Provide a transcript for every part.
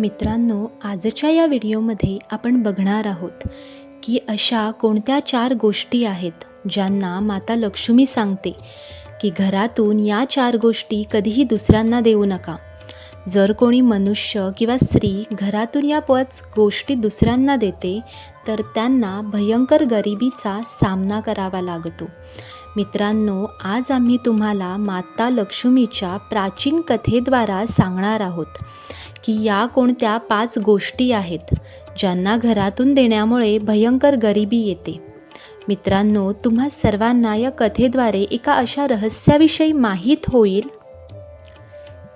मित्रांनो आजच्या या व्हिडिओमध्ये आपण बघणार आहोत की अशा कोणत्या चार गोष्टी आहेत ज्यांना माता लक्ष्मी सांगते की घरातून या चार गोष्टी कधीही दुसऱ्यांना देऊ नका. जर कोणी मनुष्य किंवा स्त्री घरातून या पाच गोष्टी दुसऱ्यांना देते तर त्यांना भयंकर गरिबीचा सामना करावा लागतो. मित्रांनो आज आम्ही तुम्हाला माता लक्ष्मीच्या प्राचीन कथेद्वारा सांगणार आहोत की या कोणत्या पाच गोष्टी आहेत ज्यांना घरातून देण्यामुळे भयंकर गरिबी येते. मित्रांनो तुम्हा सर्वांना या कथेद्वारे एका अशा रहस्याविषयी माहीत होईल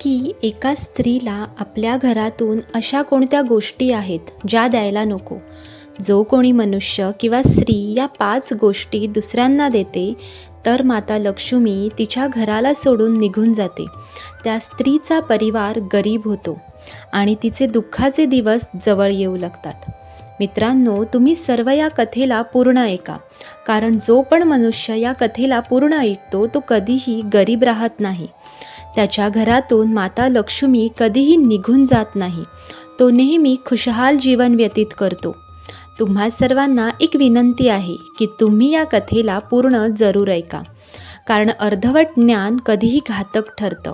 की एका स्त्रीला आपल्या घरातून अशा कोणत्या गोष्टी आहेत ज्या द्यायला नको. जो कोणी मनुष्य किंवा स्त्री या पाच गोष्टी दुसऱ्यांना देते तर माता लक्ष्मी तिच्या घराला सोडून निघून जाते. त्या स्त्रीचा परिवार गरीब होतो आणि तिचे दुःखाचे दिवस जवळ येऊ लागतात. मित्रांनो तुम्ही सर्व या कथेला पूर्ण ऐका कारण जो पण मनुष्य या कथेला पूर्ण ऐकतो तो कधीही गरीब राहत नाही. त्याच्या घरातून माता लक्ष्मी कधीही निघून जात नाही. तो नेहमी खुशहाल जीवन व्यतीत करतो. तुम्हा सर्वांना एक विनंती आहे की तुम्ही या कथेला पूर्ण जरूर ऐका. कारण अर्धवट ज्ञान कधीही घातक ठरतं.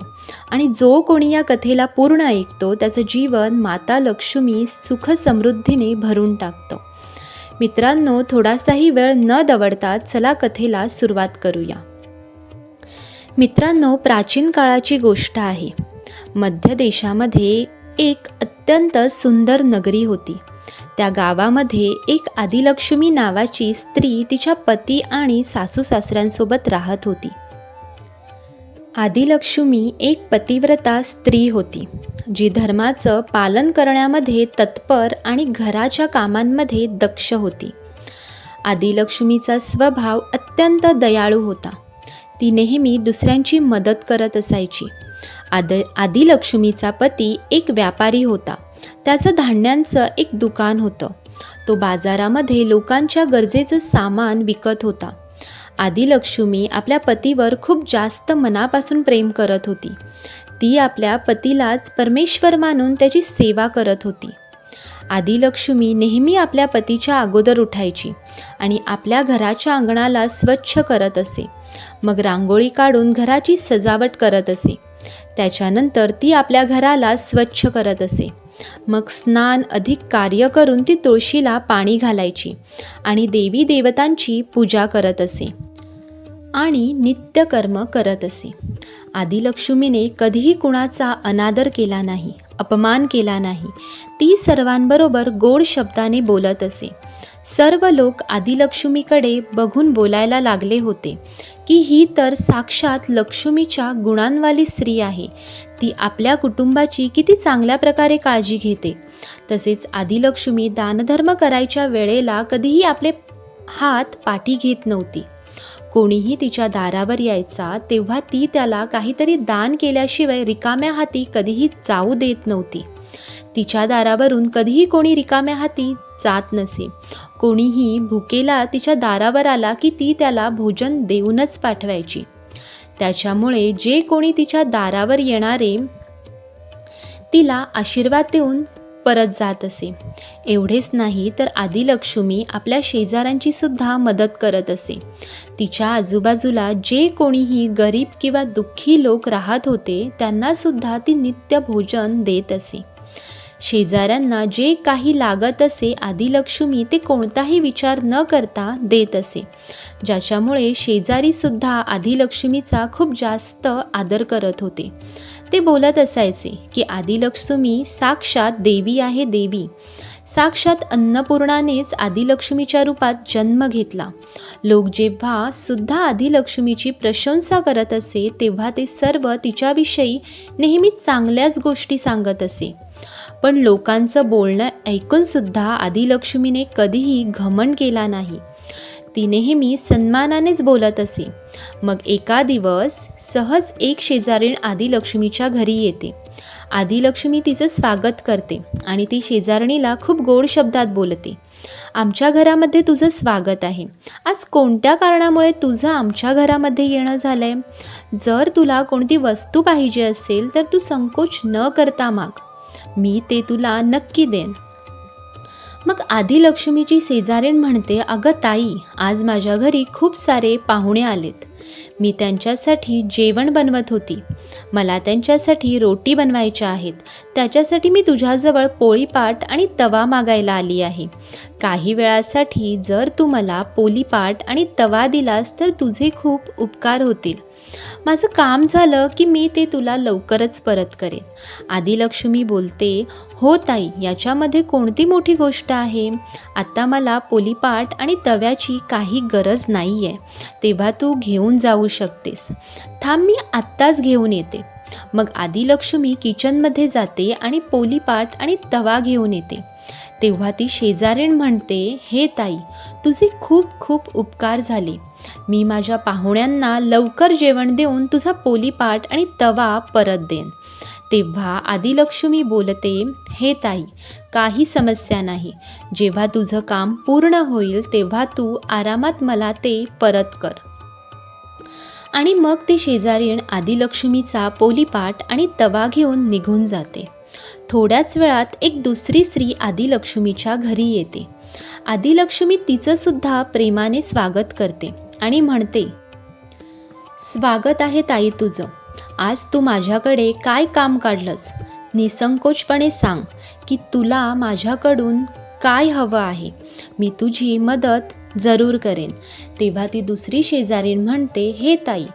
आणि जो कोणी या कथेला पूर्ण ऐकतो त्याचं जीवन माता लक्ष्मी सुख समृद्धीने भरून टाकतं. मित्रांनो थोडासाही वेळ न दवडता चला कथेला सुरुवात करूया. मित्रांनो प्राचीन काळाची गोष्ट आहे. मध्य देशामध्ये एक अत्यंत सुंदर नगरी होती. त्या गावामध्ये एक आदिलक्ष्मी नावाची स्त्री तिच्या पती आणि सासू सासऱ्यांसोबत राहत होती. आदिलक्ष्मी एक पतिव्रता स्त्री होती जी धर्माचं पालन करण्यामध्ये तत्पर आणि घराच्या कामांमध्ये दक्ष होती. आदिलक्ष्मीचा स्वभाव अत्यंत दयाळू होता. ती नेहमी दुसऱ्यांची मदत करत असायची. आद आदिलक्ष्मीचा पती एक व्यापारी होता. त्याचं धान्यांचं एक दुकान होतं. तो बाजारामध्ये लोकांच्या गरजेचं सामान विकत होता. आदिलक्ष्मी आपल्या पतीवर खूप जास्त मनापासून प्रेम करत होती. ती आपल्या पतीलाच परमेश्वर मानून त्याची सेवा करत होती. आदिलक्ष्मी नेहमी आपल्या पतीच्या अगोदर उठायची आणि आपल्या घराच्या अंगणाला स्वच्छ करत असे. मग रांगोळी काढून घराची सजावट करत असे. त्याच्यानंतर ती आपल्या घराला स्वच्छ करत असे. मग स्नान अधिक कार्य करून ती तुळशीला पाणी घालायची आणि देवी देवतांची पूजा करत असे. आणि नित्यकर्म करत असे. आदिलक्ष्मीने कधीही कुणाचा अनादर केला नाही अपमान केला नाही ती सर्वांबरोबर गोड शब्दाने बोलत असे. सर्व लोक आदिलक्ष्मीकडे बघून बोलायला लागले होते की ही तर साक्षात लक्ष्मीच्या गुणांवाली स्त्री आहे ती आपल्या कुटुंबाची किती चांगल्या प्रकारे काळजी घेते. तसेच आदिलक्ष्मी दानधर्म करायच्या वेळेला कधीही आपले हात पाठी घेत नव्हती. कोणीही तिच्या दारावर यायचा तेव्हा ती त्याला काहीतरी दान केल्याशिवाय रिकाम्या हाती कधीही जाऊ देत नव्हती. तिच्या दारावरून कधीही कोणी रिकाम्या हाती जात नसे. कोणीही भुकेला तिच्या दारावर आला की ती त्याला भोजन देऊनच पाठवायची. त्याच्यामुळे जे कोणी तिच्या दारावर येणारे तिला आशीर्वाद देऊन परत जात असे. एवढेच नाही तर आदिलक्ष्मी आपल्या शेजाऱ्यांची सुद्धा मदत करत असे. तिच्या आजूबाजूला जे कोणीही गरीब किंवा दुःखी लोक राहत होते त्यांनासुद्धा ती नित्य भोजन देत असे. शेजाऱ्यांना जे काही लागत असे आदिलक्ष्मी ते कोणताही विचार न करता देत असे. ज्याच्यामुळे शेजारीसुद्धा आदिलक्ष्मीचा खूप जास्त आदर करत होते. ते बोलत असायचे की आदिलक्ष्मी साक्षात देवी आहे देवी. साक्षात अन्नपूर्णानेच आदिलक्ष्मीच्या रूपात जन्म घेतला. लोक जेव्हा सुद्धा आदिलक्ष्मीची प्रशंसा करत असे तेव्हा ते सर्व तिच्याविषयी नेहमीच चांगल्याच गोष्टी सांगत असे. पण लोकांचं बोलणं ऐकूनसुद्धा आदिलक्ष्मीने कधीही घमंड केला नाही. ती नेहमी सन्मानानेच बोलत असे. मग एका दिवस सहज एक शेजारीण आदिलक्ष्मीच्या घरी येते. आदिलक्ष्मी तिचं स्वागत करते आणि ती शेजारणीला खूप गोड शब्दात बोलते. आमच्या घरामध्ये तुझं स्वागत आहे. आज कोणत्या कारणामुळे तुझं आमच्या घरामध्ये येणं झालं आहे जर तुला कोणती वस्तू पाहिजे असेल तर तू संकोच न करता माग. मी ते तुला नक्की देन. मग आधी लक्ष्मीची शेजारीण म्हणते अगं ताई आज माझ्या घरी खूप सारे पाहुणे आलेत. मी त्यांच्यासाठी जेवण बनवत होती. मला त्यांच्यासाठी रोटी बनवायच्या आहेत. त्याच्यासाठी मी तुझ्याजवळ पोळीपाट आणि तवा मागायला आली आहे. काही वेळासाठी जर तू मला पोळीपाट आणि तवा दिलास तर तुझे खूप उपकार होतील. माझं काम झालं की मी ते तुला लवकरच परत करेन. आदिलक्ष्मी बोलते हो ताई याच्यामध्ये कोणती मोठी गोष्ट आहे? आत्ता मला पोलीपाट आणि तव्याची काही गरज नाही आहे तेव्हा तू घेऊन जाऊ शकतेस. थांब मी आत्ताच घेऊन येते. मग आदिलक्ष्मी किचनमध्ये जाते आणि पोलीपाट आणि तवा घेऊन येते. तेव्हा ती शेजारीण म्हणते हे ताई तुझे खूप खूप उपकार झाले. मी माझ्या पाहुण्यांना लवकर जेवण देऊन तुझा पोलीपाट आणि तवा परत देन तेव्हा आदिलक्ष्मी बोलते हे ताई काही समस्या नाही. जेव्हा तुझं काम पूर्ण होईल तेव्हा तू आरामात मला ते परत कर. आणि मग ती शेजारीण आदिलक्ष्मीचा पोलीपाट आणि तवा घेऊन निघून जाते. थोड्याच वेळात एक दुसरी स्त्री आदिलक्ष्मीच्या घरी येते. आदिलक्ष्मी तिचंसुद्धा प्रेमाने स्वागत करते. आणि म्हणते स्वागत आहे ताई तुझं. आज तू माझ्याकडे काय काम काढलंस? निसंकोचपणे सांग की तुला माझ्याकडून काय हवं आहे. मी तुझी मदत जरूर करेन. तेव्हा ती दुसरी शेजारीण म्हणते हे ताई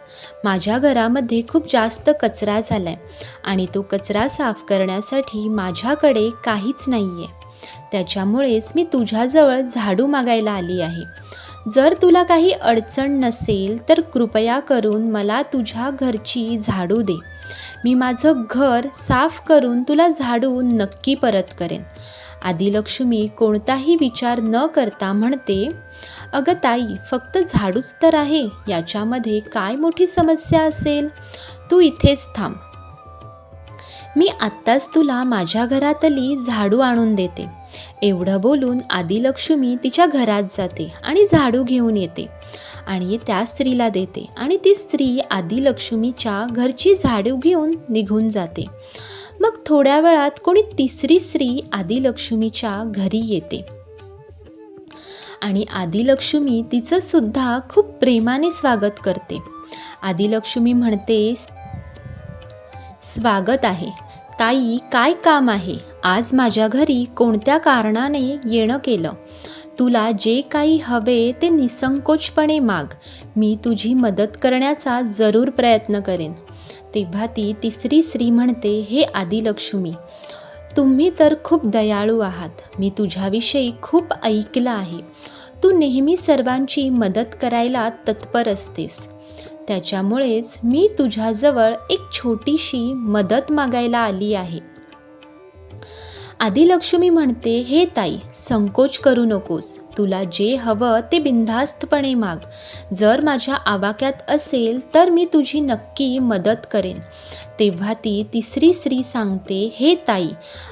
माझ्या घरामध्ये खूप जास्त कचरा झाला आहे आणि तो कचरा साफ करण्यासाठी माझ्याकडे काहीच नाही आहे त्याच्यामुळेच मी तुझ्याजवळ झाडू मागायला आली आहे. जर तुला काही अडचण नसेल तर कृपया करून मला तुझ्या घरची झाडू दे. मी माझं घर साफ करून तुला झाडू नक्की परत करेन. आदिलक्ष्मी कोणताही विचार न करता म्हणते अगं ताई फक्त झाडूच तर आहे. याच्यामध्ये काय मोठी समस्या असेल? तू इथेच थांब. मी आत्ताच तुला माझ्या घरातली झाडू आणून देते. एवढं बोलून आदिलक्ष्मी तिच्या घरात जाते आणि झाडू घेऊन येते. आणि त्या स्त्रीला देते आणि ती स्त्री आदिलक्ष्मीच्या घरची झाडू घेऊन निघून जाते. मग थोड्या वेळात कोणी तिसरी स्त्री आदिलक्ष्मीच्या घरी येते. आणि आदिलक्ष्मी तिचं सुद्धा खूप प्रेमाने स्वागत करते. आदिलक्ष्मी म्हणते स्वागत आहे. ताई काय काम आहे? आज माझ्या घरी कोणत्या कारणाने येणं केलं? तुला जे काही हवे ते निसंकोचपणे माग. मी तुझी मदत करण्याचा जरूर प्रयत्न करेन. तेव्हा ती तिसरी स्त्री म्हणते हे आदिलक्ष्मी तुम्ही तर खूप दयाळू आहात. मी तुझ्याविषयी खूप ऐकलं आहे. तू नेहमी सर्वांची मदत करायला तत्पर असतेस. त्याच्यामुळेच मी तुझ्याजवळ एक छोटीशी मदत मागायला आली आहे. आदिलक्ष्मी म्हणते हे ताई संकोच करू नकोस. तुला जे हवं ते बिनधास्तपणे माग. जर माझ्या आवाक्यात असेल तर मी तुझी नक्की मदत करेन. तेव्हा ती तिसरी स्त्री सांगते हे ताई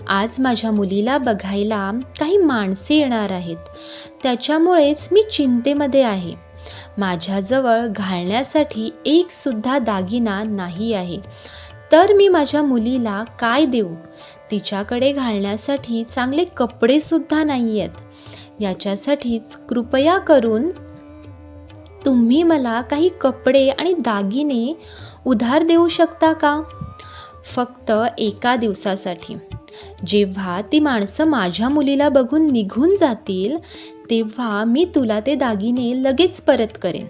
आज माझ्या मुलीला बघायला काही माणसे येणार आहेत. त्याच्यामुळेच मी चिंतेमध्ये आहे. माझ्याजवळ घालण्यासाठी एकसुद्धा दागिना नाही आहे. तर मी माझ्या मुलीला काय देऊ? तिच्याकडे घालण्यासाठी चांगले कपडेसुद्धा नाही आहेत याच्यासाठीच कृपया करून तुम्ही मला काही कपडे आणि दागिने उधार देऊ शकता का? फक्त एका दिवसासाठी. जेव्हा ती माणसं माझ्या मुलीला बघून निघून जातील तेव्हा मी तुला ते दागिने लगेच परत करेन.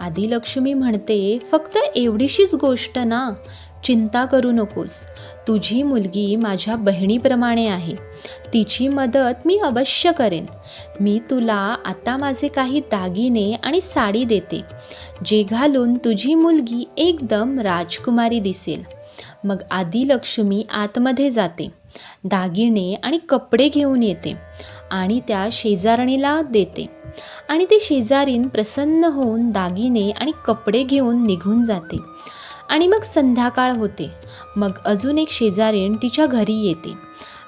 आदिलक्ष्मी म्हणते फक्त एवढीशीच गोष्ट ना. चिंता करू नकोस. तुझी मुलगी माझ्या बहिणीप्रमाणे आहे. तिची मदत मी अवश्य करेन. मी तुला आता माझे काही दागिने आणि साडी देते. जे घालून तुझी मुलगी एकदम राजकुमारी दिसेल. मग आदिलक्ष्मी आतमध्ये जाते. दागिने आणि कपडे घेऊन येते आणि त्या शेजारणीला देते. आणि ती शेजारीन प्रसन्न होऊन दागिने आणि कपडे घेऊन निघून जाते. आणि मग संध्याकाळ होते. मग अजून एक शेजारीण तिच्या घरी येते.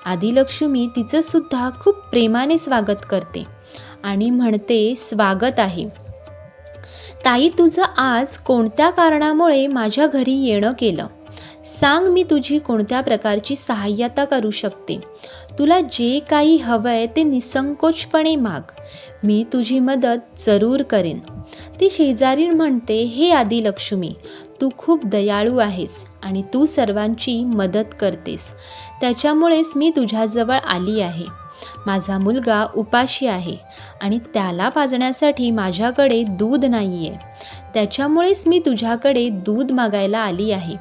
आदिलक्ष्मी तिचंसुद्धा खूप प्रेमाने स्वागत करते आणि म्हणते स्वागत आहे. ताई तुझं आज कोणत्या कारणामुळे माझ्या घरी येणं केलं? सांग मी तुझी कोणत्या प्रकारची सहाय्यता करू शकते? तुला जे काही हवं आहे ते निसंकोचपणे माग. मी तुझी मदत जरूर करेन. ती शेजारीण म्हणते हे आदिलक्ष्मी तू खूप दयाळू आहेस आणि तू सर्वांची मदत करतेस. त्याच्यामुळेच मी तुझ्याजवळ आली आहे. माझा मुलगा उपाशी आहे आणि त्याला पाजण्यासाठी माझ्याकडे दूध नाही आहे त्याच्यामुळेच मी तुझ्याकडे दूध मागायला आली आहे.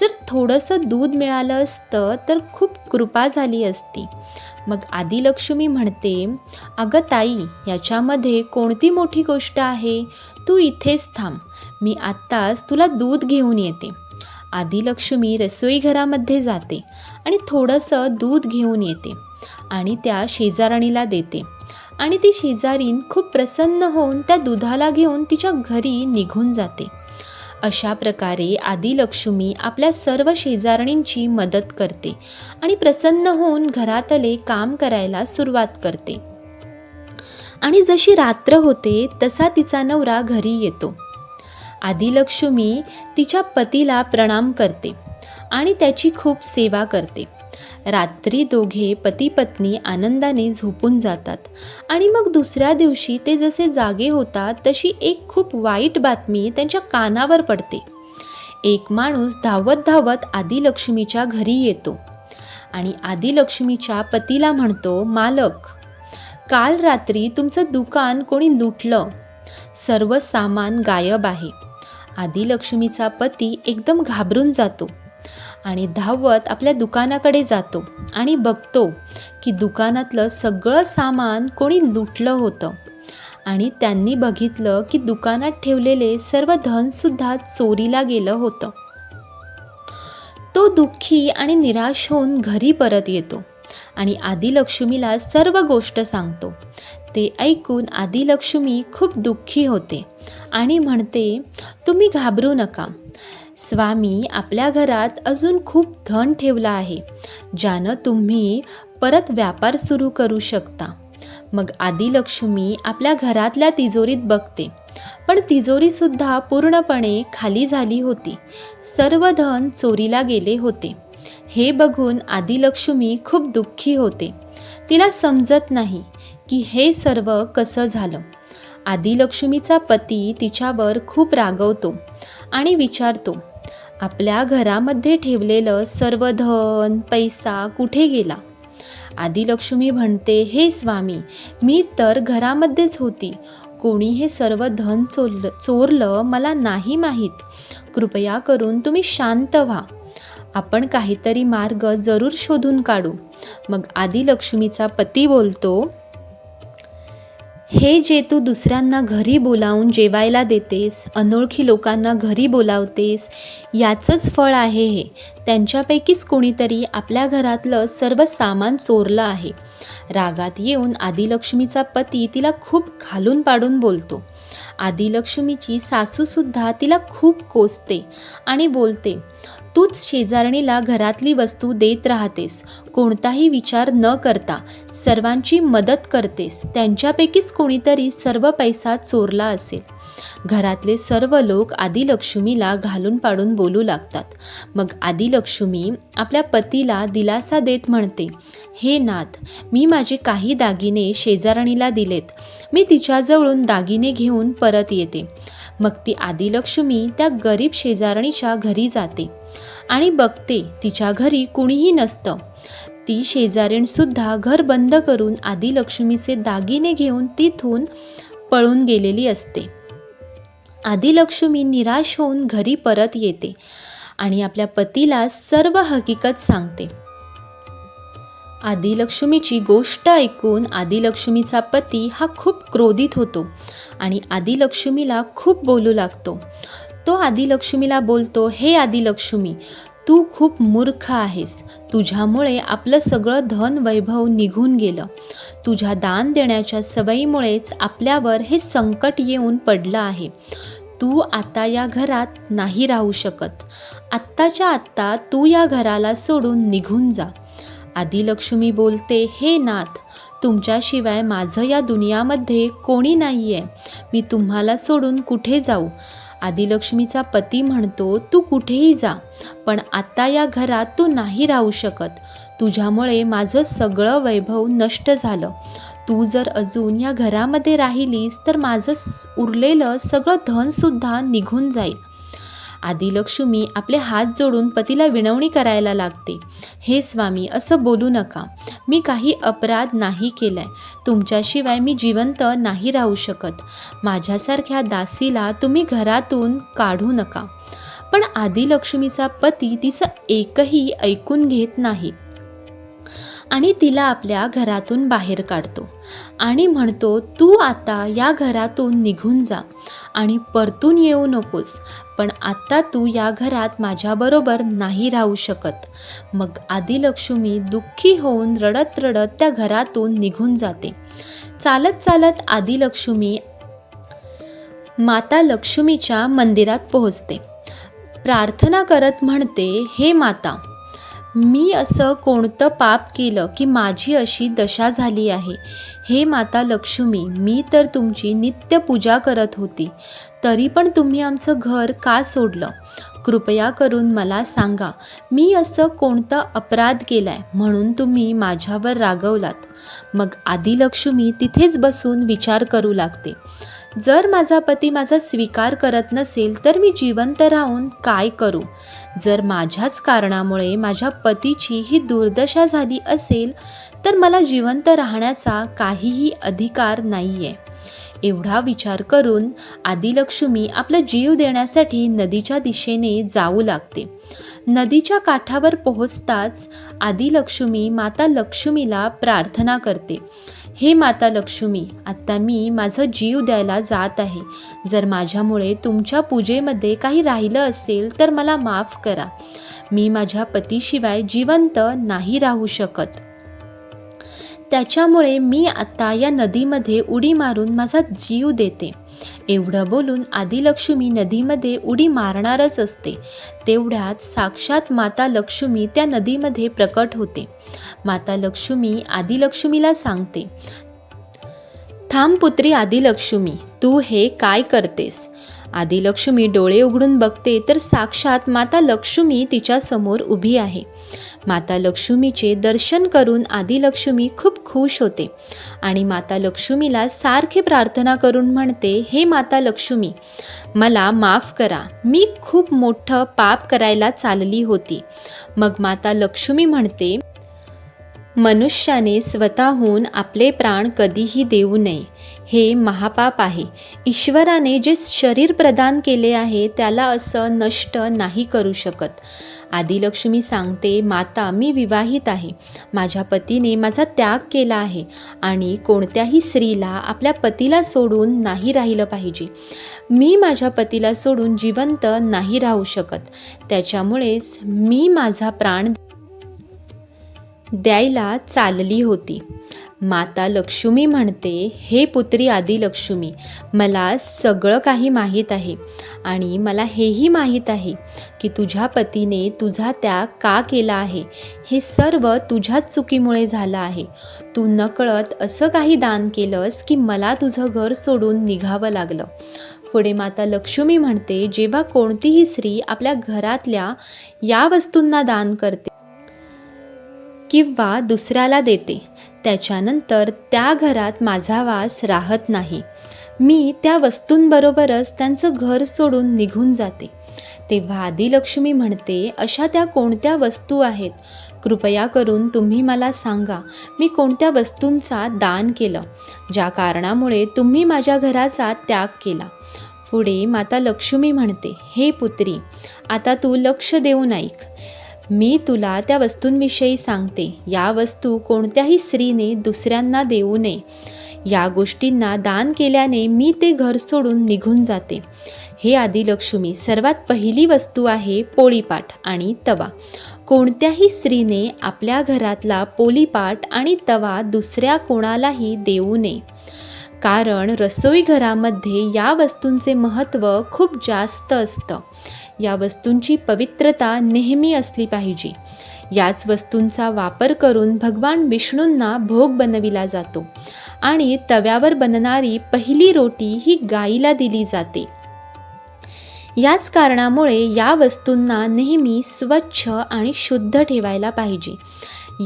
जर थोडंसं दूध मिळालं असतं तर खूप कृपा झाली असती. मग आदिलक्ष्मी म्हणते अगं ताई याच्यामध्ये कोणती मोठी गोष्ट आहे? तू इथेच थांब. मी आत्ताच तुला दूध घेऊन येते. आदिलक्ष्मी रसोईघरामध्ये जाते आणि थोडंसं दूध घेऊन येते आणि त्या शेजारणीला देते. आणि ती शेजारीण खूप प्रसन्न होऊन त्या दुधाला घेऊन तिच्या घरी निघून जाते. अशा प्रकारे आदिलक्ष्मी आपल्या सर्व शेजारणींची मदत करते आणि प्रसन्न होऊन घरातले काम करायला सुरुवात करते. आणि जशी रात्र होते तसा तिचा नवरा घरी येतो. आदिलक्ष्मी तिच्या पतीला प्रणाम करते आणि त्याची खूप सेवा करते. रात्री दोघे पती पत्नी आनंदाने झोपून जातात आणि मग दुसऱ्या दिवशी ते जसे जागे होतात तशी एक खूप वाईट बातमी त्यांच्या कानावर पडते. एक माणूस धावत धावत आदिलक्ष्मीच्या घरी येतो आणि आदिलक्ष्मीच्या पतीला म्हणतो मालक काल रात्री तुमचं दुकान कोणी लुटलं. सर्व सामान गायब आहे. आदिलक्ष्मीचा पती एकदम घाबरून जातो आणि धावत आपल्या दुकानाकडे जातो आणि बघतो की दुकानातलं सगळं सामान कोणी लुटलं होतं. आणि त्यांनी बघितलं की दुकानात ठेवलेले सर्व धनसुद्धा चोरीला गेलं होतं. तो दुःखी आणि निराश होऊन घरी परत येतो आणि आदिलक्ष्मीला सर्व गोष्ट सांगतो. ते ऐकून आदिलक्ष्मी खूप दुःखी होते आणि म्हणते तुम्ही घाबरू नका. स्वामी आपल्या घरात अजून खूप धन ठेवलं आहे ज्यानं तुम्ही परत व्यापार सुरू करू शकता. मग आदिलक्ष्मी आपल्या घरातल्या तिजोरीत बघते. पण तिजोरीसुद्धा पूर्णपणे खाली झाली होती. सर्व धन चोरीला गेले होते. हे बघून आदिलक्ष्मी खूप दुःखी होते. तिला समजत नाही. की हे सर्व कसं झालं? आदिलक्ष्मीचा पती तिच्यावर खूप रागवतो आणि विचारतो आपल्या घरामध्ये ठेवलेलं सर्व धन पैसा कुठे गेला? आदिलक्ष्मी म्हणते हे स्वामी मी तर घरामध्येच होती. कोणी हे सर्व धन चोरलं चोरलं मला नाही माहीत. कृपया करून तुम्ही शांत व्हा. आपण काहीतरी मार्ग जरूर शोधून काढू. मग आदिलक्ष्मीचा पती बोलतो हे जे तू दुसऱ्यांना घरी बोलावून जेवायला देतेस अनोळखी लोकांना घरी बोलावतेस याचंच फळ आहे हे. त्यांच्यापैकीच कोणीतरी आपल्या घरातलं सर्व सामान चोरलं आहे. रागात येऊन आदिलक्ष्मीचा पती तिला खूप खालून पाडून बोलतो. आदिलक्ष्मीची सासूसुद्धा तिला खूप कोसते आणि बोलते तूच शेजारणीला घरातली वस्तू देत राहतेस. कोणताही विचार न करता सर्वांची मदत करतेस. त्यांच्यापैकीच कोणीतरी सर्व पैसा चोरला असेल. घरातले सर्व लोक आदिलक्ष्मीला घालून पाडून बोलू लागतात. मग आदिलक्ष्मी आपल्या पतीला दिलासा देत म्हणते हे नाथ मी माझे काही दागिने शेजारणीला दिलेत. मी तिच्याजवळून दागिने घेऊन परत येते. मग ती आदिलक्ष्मी त्या गरीब शेजारणीच्या घरी जाते आणि बघते तिच्या घरी कुणीही नसतं. ती शेजारीणसुद्धा घर बंद करून आदिलक्ष्मीचे दागिने घेऊन तिथून पळून गेलेली असते. आदिलक्ष्मी निराश होऊन घरी परत येते आणि आपल्या पतीला सर्व हकीकत सांगते. आदिलक्ष्मीची गोष्ट ऐकून आदिलक्ष्मीचा पती हा खूप क्रोधित होतो. आणि आदिलक्ष्मीला खूप बोलू लागतो. तो आदिलक्ष्मीला बोलतो हे आदिलक्ष्मी तू खूप मूर्ख आहेस. तुझ्यामुळे आपलं सगळं धन वैभव निघून गेलं. तुझ्या दान देण्याच्या सवयीमुळेच आपल्यावर हे संकट येऊन पडलं आहे. तू आता या घरात नाही राहू शकत. आत्ताच्या आत्ता तू या घराला सोडून निघून जा. आदिलक्ष्मी बोलते हे नाथ तुमच्याशिवाय माझं या दुनियामध्ये कोणी नाही आहे मी तुम्हाला सोडून कुठे जाऊ? आदिलक्ष्मीचा पती म्हणतो तू कुठेही जा पण आत्ता या घरात तू नाही राहू शकत. तुझ्यामुळे माझं सगळं वैभव नष्ट झालं. तू जर अजून या घरामध्ये राहिलीस तर माझं उरलेलं सगळं धनसुद्धा निघून जाईल. आदिलक्ष्मी आपले हात जोडून पतीला विनवणी करायला लागते. हे स्वामी असं बोलू नका. मी काही अपराध नाही केलाय. तुमच्याशिवाय मी जिवंत नाही राहू शकत. माझ्यासारख्या दासीला तुम्ही घरातून काढू नका पण आदिलक्ष्मीचा पती तिचं एकही ऐकून घेत नाही. आणि तिला आपल्या घरातून बाहेर काढतो. आणि म्हणतो तू आता या घरातून निघून जा आणि परतून येऊ नकोस. पण आत्ता तू या घरात माझ्याबरोबर नाही राहू शकत. मग आदिलक्ष्मी दुःखी होऊन रडत रडत त्या घरातून निघून जाते. चालत चालत आदिलक्ष्मी माता लक्ष्मीच्या मंदिरात पोहोचते. प्रार्थना करत म्हणते हे माता मी असं कोणतं पाप केलं की माझी अशी दशा झाली आहे? हे माता लक्ष्मी मी तर तुमची नित्य पूजा करत होती. तरी पण तुम्ही आमचं घर का सोडलं? कृपया करून मला सांगा मी असं कोणतं अपराध केलाय म्हणून तुम्ही माझ्यावर रागवलात? मग आदिलक्ष्मी तिथेच बसून विचार करू लागते. जर माझा पती माझा स्वीकार करत नसेल तर मी जिवंत राहून काय करू? जर माझ्याच कारणामुळे माझ्या पतीची ही दुर्दशा झाली असेल तर मला जिवंत राहण्याचा काहीही अधिकार नाही आहे एवढा विचार करून आदिलक्ष्मी आपला जीव देण्यासाठी नदीच्या दिशेने जाऊ लागते. नदीच्या काठावर पोहोचताच आदिलक्ष्मी माता लक्ष्मीला प्रार्थना करते. हे माता लक्ष्मी आत्ता मी माझं जीव द्यायला जात आहे. जर माझ्यामुळे तुमच्या पूजेमध्ये काही राहिलं असेल तर मला माफ करा. मी माझ्या पतीशिवाय जिवंत नाही राहू शकत. त्याच्यामुळे मी आत्ता या नदीमध्ये उडी मारून माझा जीव देते. एवढं बोलून आदिलक्ष्मी नदीमध्ये उडी मारणारच असते. तेवढ्यात साक्षात माता लक्ष्मी त्या नदीमध्ये प्रकट होते. माता लक्ष्मी आदिलक्ष्मीला सांगते थांब पुत्री आदिलक्ष्मी तू हे काय करतेस? आदिलक्ष्मी डोळे उघडून बघते तर साक्षात माता लक्ष्मी तिच्यासमोर उभी आहे. माता लक्ष्मीचे दर्शन करून आदिलक्ष्मी खूप खुश होते. आणि माता लक्ष्मीला सारखे प्रार्थना करून म्हणते हे माता लक्ष्मी मला माफ करा. मी खूप मोठं पाप करायला चालली होती. मग माता लक्ष्मी म्हणते मनुष्याने स्वतःहून आपले प्राण कधीही देऊ नये. हे महापाप आहे. ईश्वराने जे शरीर प्रदान केले आहे त्याला असं नष्ट नाही करू शकत. आदिलक्ष्मी सांगते माता मी विवाहित आहे. माझ्या पतीने माझा त्याग केला आहे आणि कोणत्याही स्त्रीला आपल्या पतीला सोडून नाही राहिलं पाहिजे. मी माझ्या पतीला सोडून जिवंत नाही राहू शकत. त्याच्यामुळेच मी माझा प्राण द्यायला चालली होती. माता लक्ष्मी म्हणते हे पुत्री आदिलक्ष्मी मला सगळं काही माहीत आहे आणि मला हेही माहीत आहे की तुझ्या पतीने तुझा त्याग का केला आहे? हे सर्व तुझ्याच चुकीमुळे झालं आहे. तू नकळत असं काही दान केलंस की मला तुझं घर सोडून निघावं लागलं. पुढे माता लक्ष्मी म्हणते जेव्हा कोणतीही स्त्री आपल्या घरातल्या या वस्तूंना दान करते किंवा दुसऱ्याला देते त्याच्यानंतर त्या घरात माझा वास राहत नाही. मी त्या वस्तूंबरोबरच त्यांचं घर सोडून निघून जाते. तेव्हा आदिलक्ष्मी म्हणते अशा त्या कोणत्या वस्तू आहेत? कृपया करून तुम्ही मला सांगा मी कोणत्या वस्तूंचा दान केलं ज्या कारणामुळे तुम्ही माझ्या घराचा त्याग केला? पुढे माता लक्ष्मी म्हणते हे पुत्री आता तू लक्ष देऊन ऐक. मी तुला त्या वस्तूंविषयी सांगते. या वस्तू कोणत्याही स्त्रीने दुसऱ्यांना देऊ नये. या गोष्टींना दान केल्याने मी ते घर सोडून निघून जाते. हे आदिलक्ष्मी सर्वात पहिली वस्तू आहे पोळीपाट आणि तवा. कोणत्याही स्त्रीने आपल्या घरातला पोलीपाट आणि तवा दुसऱ्या कोणालाही देऊ नये. कारण रसोई घरामध्ये या वस्तूंचे महत्त्व खूप जास्त असतं. या वस्तूंची पवित्रता नेहमी असली पाहिजे. याच वस्तूंचा वापर करून भगवान विष्णूंना भोग बनविला जातो आणि तव्यावर बनणारी पहिली रोटी ही गाईला दिली जाते. याच कारणामुळे या वस्तूंना नेहमी स्वच्छ आणि शुद्ध ठेवायला पाहिजे.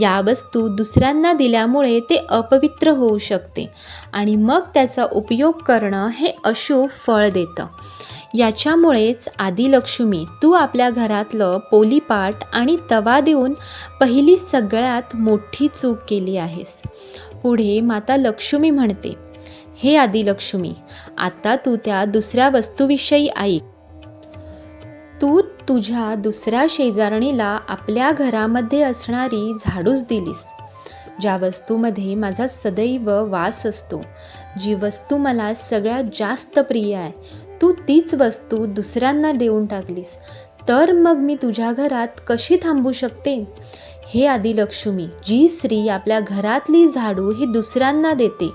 या वस्तू दुसऱ्यांना दिल्यामुळे ते अपवित्र होऊ शकते आणि मग त्याचा उपयोग करणं हे अशुभ फळ देतं. याच्यामुळेच आदिलक्ष्मी तू आपल्या घरातलं पोलीपाट आणि तवा देऊन पहिली सगळ्यात मोठी चूक केली आहेस. पुढे माता लक्ष्मी म्हणते हे आदिलक्ष्मी आता तू त्या दुसऱ्या वस्तूविषयी ऐक. तू तुझ्या दुसऱ्या शेजारणीला आपल्या घरामध्ये असणारी झाडूस दिलीस. ज्या वस्तूमध्ये माझा सदैव वास असतो जी वस्तू मला सगळ्यात जास्त प्रिय आहे तू तीच वस्तू दुसऱ्यांना देऊन टाकलीस तर मग मी तुझ्या घरात कशी थांबू शकते? हे आदिलक्ष्मी जी स्त्री आपल्या घरातली झाडू ही दुसऱ्यांना देते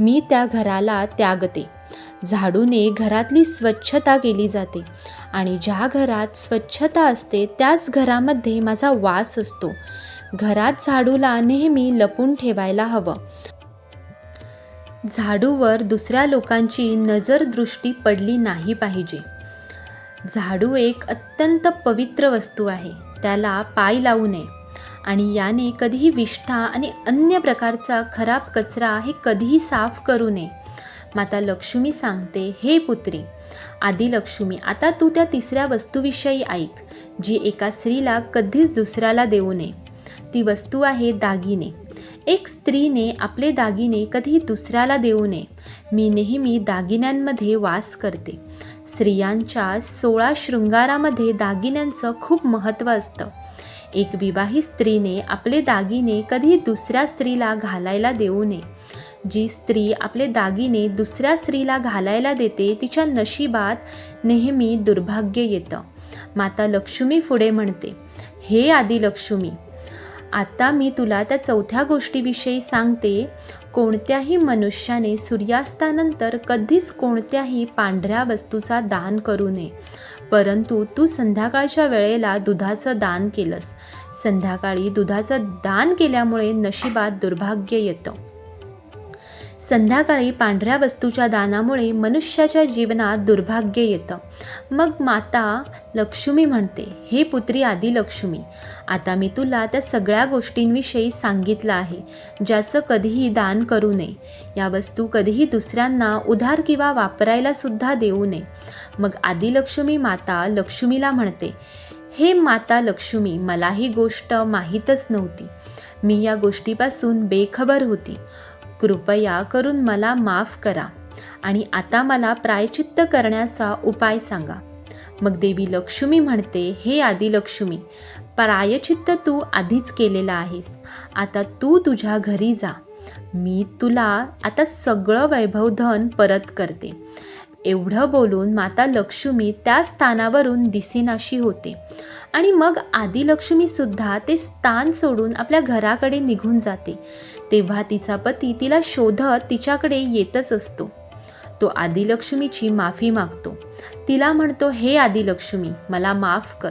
मी त्या घराला त्यागते. झाडूने घरातली स्वच्छता केली जाते आणि ज्या घरात स्वच्छता असते त्याच घरामध्ये माझा वास असतो. घरात झाडूला नेहमी लपून ठेवायला हवं. झाडूवर दुसऱ्या लोकांची नजरदृष्टी पडली नाही पाहिजे. झाडू एक अत्यंत पवित्र वस्तू आहे. त्याला पाय लावू नये. आणि याने कधीही विष्ठा आणि अन्य प्रकारचा खराब कचरा हे कधीही साफ करू नये. माता लक्ष्मी सांगते हे पुत्री आदिलक्ष्मी आता तू त्या तिसऱ्या वस्तूविषयी ऐक जी एका स्त्रीला कधीच दुसऱ्याला देऊ नये. ती वस्तू आहे दागिने. एक स्त्रीने आपले दागिने कधी दुसऱ्याला देऊ नये. मी नेहमी दागिन्यांमध्ये वास करते. स्त्रियांच्या सोळा शृंगारामध्ये दागिन्यांचं खूप महत्त्व असतं. एक विवाहित स्त्रीने आपले दागिने कधी दुसऱ्या स्त्रीला घालायला देऊ नये. जी स्त्री आपले दागिने दुसऱ्या स्त्रीला घालायला देते तिच्या नशिबात नेहमी दुर्भाग्य येतं. माता लक्ष्मी पुढे म्हणते हे आदिलक्ष्मी आता मी तुला त्या चौथ्या गोष्टीविषयी सांगते. कोणत्याही मनुष्याने सूर्यास्तानंतर कधीच कोणत्याही पांढऱ्या वस्तूचा दान करू नये. परंतु तू संध्याकाळच्या वेळेला दुधाचं दान केलंस. संध्याकाळी दुधाचं दान केल्यामुळे नशिबात दुर्भाग्य येतं. संध्याकाळी पांढऱ्या वस्तूच्या दानामुळे मनुष्याच्या जीवनात दुर्भाग्य येतं. मग माता लक्ष्मी म्हणते हे पुत्री आदिलक्ष्मी आता मी तुला त्या सगळ्या गोष्टींविषयी सांगितलं आहे ज्याचं कधीही दान करू नये. या वस्तू कधीही दुसऱ्यांना उधार किंवा वापरायला सुद्धा देऊ नये. मग आदिलक्ष्मी माता लक्ष्मीला म्हणते हे माता लक्ष्मी मला ही गोष्ट माहीतच नव्हती. मी या गोष्टीपासून बेखबर होती. कृपया करून मला माफ करा आणि आता मला प्रायचित्त करण्याचा उपाय सांगा. मग देवी लक्ष्मी म्हणते हे आदिलक्ष्मी प्रायचित्त तू आधीच केलेलं आहेस. आता तू तुझ्या घरी जा. मी तुला आता सगळं वैभवधन परत करते. एवढं बोलून माता लक्ष्मी त्या स्थानावरून दिसेनाशी होते. आणि मग आदिलक्ष्मीसुद्धा ते स्थान सोडून आपल्या घराकडे निघून जाते. तेव्हा तिचा पती तिला शोधत तिच्याकडे येतच असतो. तो आदिलक्ष्मीची माफी मागतो. तिला म्हणतो हे आदिलक्ष्मी मला माफ कर.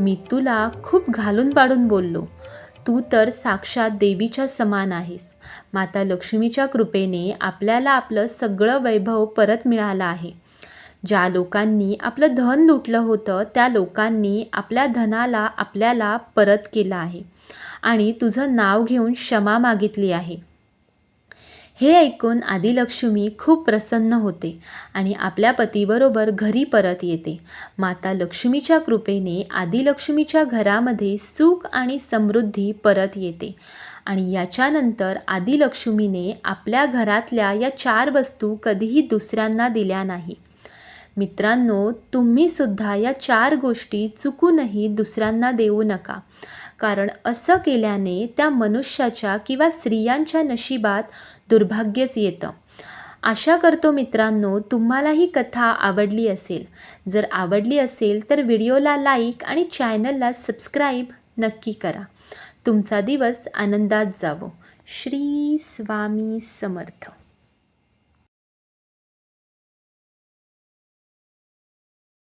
मी तुला खूप घालून पाडून बोललो. तू तर साक्षात देवीच्या समान आहेस. माता लक्ष्मीच्या कृपेने आपल्याला आपलं सगळं वैभव परत मिळालं आहे. ज्या लोकांनी आपलं धन लुटलं होतं त्या लोकांनी आपल्या धनाला आपल्याला परत केलं आहे. आणि तुझं नाव घेऊन क्षमा मागितली आहे. हे ऐकून आदिलक्ष्मी खूप प्रसन्न होते आणि आपल्या पतीबरोबर घरी परत येते. माता लक्ष्मीच्या कृपेने आदिलक्ष्मीच्या घरामध्ये सुख आणि समृद्धी परत येते आणि याच्यानंतर आदिलक्ष्मीने आपल्या घरातल्या या चार वस्तू कधीही दुसऱ्यांना दिल्या नाही. मित्रांनो तुम्हीसुद्धा या चार गोष्टी चुकूनही दुसऱ्यांना देऊ नका. कारण असं केल्याने त्या मनुष्याच्या किंवा स्त्रियांच्या नशिबात दुर्भाग्यच येतं. आशा करतो मित्रांनो तुम्हाला ही कथा आवडली असेल. जर आवडली असेल तर व्हिडिओला लाईक आणि चॅनलला सबस्क्राईब नक्की करा. तुमचा दिवस आनंदात जावो. श्री स्वामी समर्थ.